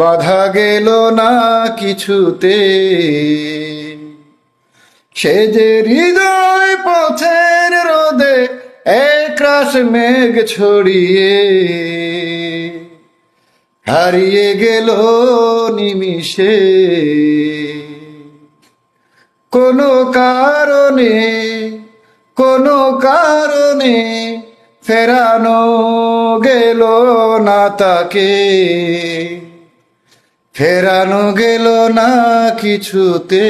বাধা গেল না কিছুতে। সে যে হৃদয় পথের রোদে একরাশ মেঘ ছড়িয়ে হারিয়ে গেল নিমিষে। কোনো কারণে কোনো কারণে ফেরানো গেল না তাকে। ফেরানো গেল না কিছুতে।